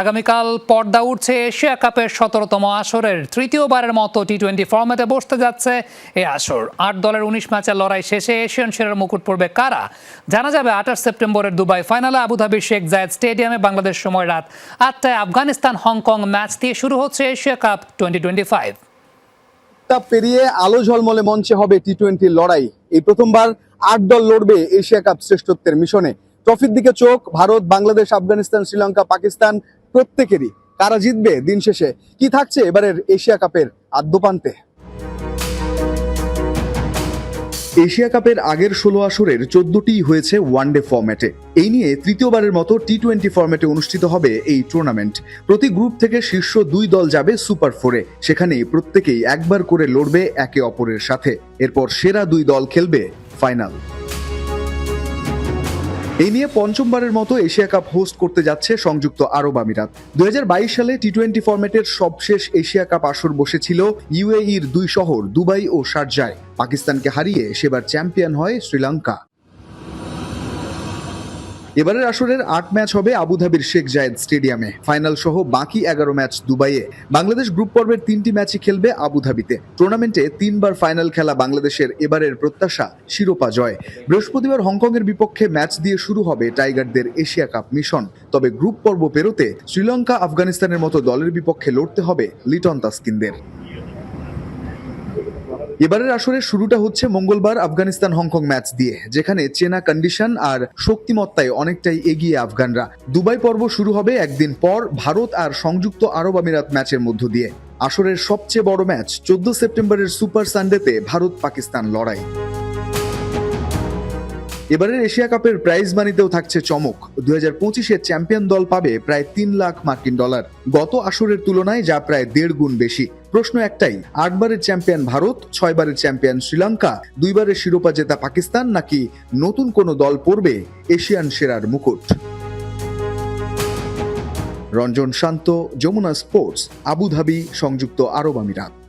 আগামীকাল পর্দা উঠছে এশিয়া কাপের সতেরোতম আসরের, তৃতীয়বারের মতো টি টোয়েন্টি ফর্মেটে বসতে যাচ্ছে এই আসর। আট দলের উনিশ ম্যাচের লড়াই শেষে এশিয়ান সেরার মুকুট পড়বে কারা? জানা যাবে আঠাশ সেপ্টেম্বরের দুবাই ফাইনালে আবুধাবির শেখ জায়েদ স্টেডিয়ামে বাংলাদেশ সময় রাত আটটায় আফগানিস্তান হংকং ম্যাচ দিয়ে শুরু হচ্ছে Asia cup twenty twenty five পেরিয়ে আলো ঝলমলে মঞ্চে হবে টি টোয়েন্টি লড়াই। এই প্রথমবার আট দল লড়বে এশিয়া কাপ শ্রেষ্ঠত্বের মিশনে। ট্রফির দিকে চোখ, ভারত, বাংলাদেশ, আফগানিস্তান, শ্রীলঙ্কা, পাকিস্তান প্রত্যেকেরই। কারা জিতবে দিন শেষে? কি থাকছে এবারের এশিয়া কাপের আদ্যপান্তে? এশিয়া কাপের আগের ষোলো আসরের চোদ্দটি হয়েছে ওয়ানডে ফরম্যাটে। এই নিয়ে তৃতীয়বারের মতো টি টোয়েন্টি ফরম্যাটে অনুষ্ঠিত হবে এই টুর্নামেন্ট প্রতি গ্রুপ থেকে শীর্ষ দুই দল যাবে সুপার ফোরে। সেখানেই প্রত্যেকেই একবার করে লড়বে একে অপরের সাথে। এরপর সেরা দুই দল খেলবে ফাইনাল। এই নিয়ে পঞ্চমবারের মতো এশিয়া কাপ হোস্ট করতে যাচ্ছে সংযুক্ত আরব আমিরাত। দু হাজার বাইশ সালে টি টোয়েন্টি ফর্মেটের সবশেষ এশিয়া কাপ আসর বসেছিল ইউএইর দুই শহর, দুবাই ও শারজায়। পাকিস্তানকে হারিয়ে সেবার চ্যাম্পিয়ন হয় শ্রীলঙ্কা। এবারের আসরের আট ম্যাচ হবে আবুধাবির শেখ জায়েদ স্টেডিয়ামে। ফাইনাল সহ বাকি এগারো ম্যাচ দুবাইয়ে। বাংলাদেশ গ্রুপ পর্বের তিনটি ম্যাচই খেলবে আবুধাবিতে। টুর্নামেন্টে তিনবার ফাইনাল খেলা বাংলাদেশের এবারের প্রত্যাশা, শিরোপা জয়। বৃহস্পতিবার হংকংয়ের বিপক্ষে ম্যাচ দিয়ে শুরু হবে টাইগারদের এশিয়া কাপ মিশন। তবে গ্রুপ পর্ব পেরোতে শ্রীলঙ্কা আফগানিস্তানের মতো দলের বিপক্ষে লড়তে হবে লিটন তাস্কিনদের। এবারের আসরের শুরুটা হচ্ছে মঙ্গলবার আফগানিস্তান হংকং ম্যাচ দিয়ে, যেখানে চেনা কন্ডিশন আর শক্তিমত্তায় অনেকটাই এগিয়ে আফগানরা। দুবাই পর্ব শুরু হবে একদিন পর ভারত আর সংযুক্ত আরব আমিরাত ম্যাচের মধ্য দিয়ে। আসরের সবচেয়ে বড় ম্যাচ চোদ্দ সেপ্টেম্বরের সুপার সানডেতে ভারত পাকিস্তান লড়াই। এবারের এশিয়া কাপের প্রাইজ মানিতেও থাকছে চমক। দুই হাজার পঁচিশের চ্যাম্পিয়ন দল পাবে প্রায় তিন লাখ মার্কিন ডলার। গত আসরের তুলনায় যা প্রায় দেড় গুণ বেশি। প্রশ্ন একটাই, আটবারের চ্যাম্পিয়ন ভারত, ছয়বারের চ্যাম্পিয়ন শ্রীলঙ্কা, দুইবারের শিরোপা জেতা পাকিস্তান নাকি নতুন কোনো দল পড়বে এশিয়ান সেরার মুকুট? Ranjan Shanta, Jamuna sports, Abu Dhabi, সংযুক্ত আরব আমিরাত।